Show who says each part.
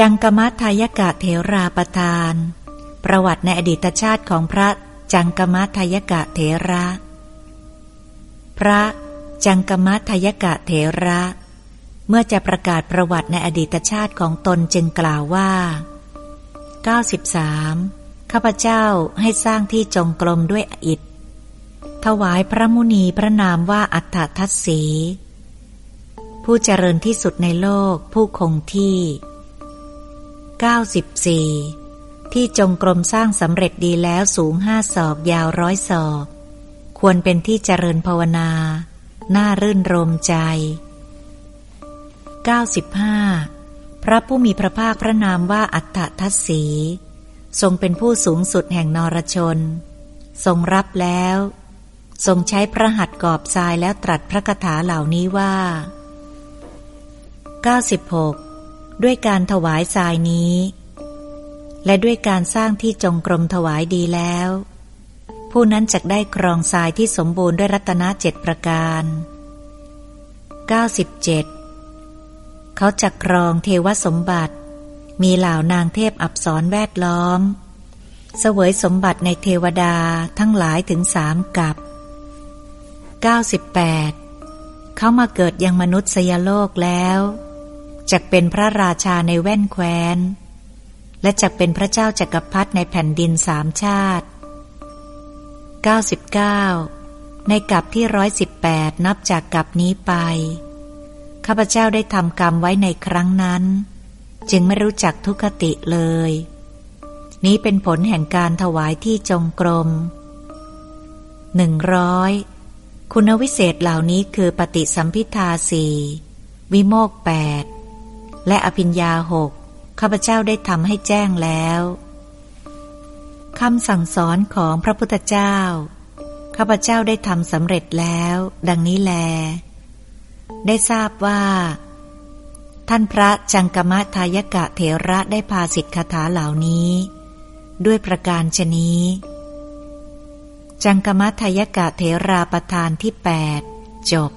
Speaker 1: จังกมัทายกะเถราประทาน ประวัติในอดีตชาติของพระจังกมัทายกะเถระ พระจังกมัทายกะเถระ เมื่อจะประกาศประวัติในอดีตชาติของตนจึงกล่าวว่า 93. ข้าพเจ้าให้สร้างที่จงกรมด้วยอิฐ ถวายพระมุนีพระนามว่าอัฏฐทัศสี ผู้เจริญที่สุดในโลกผู้คงที่ 94. ที่จงกรมสร้างสำเร็จดีแล้วสูงห้าศอกยาวร้อยศอก ควรเป็นที่เจริญภาวนา น่ารื่นรมใจ 95. พระผู้มีพระภาคพระนามว่าอัฏฐทัศสี ทรงเป็นผู้สูงสุดแห่งนรชน ทรงรับแล้ว ทรงใช้พระหัตถ์กอบทรายแล้วตรัสพระคาถาเหล่านี้ว่า 96. ด้วยการถวายทรายนี้ และด้วยการสร้างที่จงกรมถวายดีแล้ว ผู้นั้นจะได้ครองทรายที่สมบูรณ์ด้วยรัตนเจ็ดประการ 97. เขาจะครองเทวสมบัติ มีเหล่านางเทพอับสรแวดล้อม เสวยสมบัติในเทวดาทั้งหลายถึงสามกับ 98. เขามาเกิดยังมนุษยโลกแล้ว จักเป็นพระราชาในแว่นแคว้น และจักเป็นพระเจ้าจักรพรรดิในแผ่นดินสามชาติ 99. ในกับที่ร้อยสิบแปดนับจากกับนี้ไป ข้าพเจ้าได้ทำกรรมไว้ในครั้งนั้น จึงไม่รู้จักทุกขติเลย นี้เป็นผลแห่งการถวายที่จงกรมหนึ่งร้อยคุณวิเศษเหล่านี้คือปฏิสัมพิทาสี่วิโมกแปด และอภิญญาหกข้าพเจ้าได้ทำให้แจ้งแล้วคำสั่งสอนของพระพุทธเจ้า ข้าพเจ้าได้ทำสำเร็จแล้ว ดังนี้แล ได้ทราบว่า ท่านพระจังกมะทายกะเถระได้พาสิทธคาถาเหล่านี้ ด้วยประการชนี้ จังกมะทายกะเถราประธานที่แปดจบ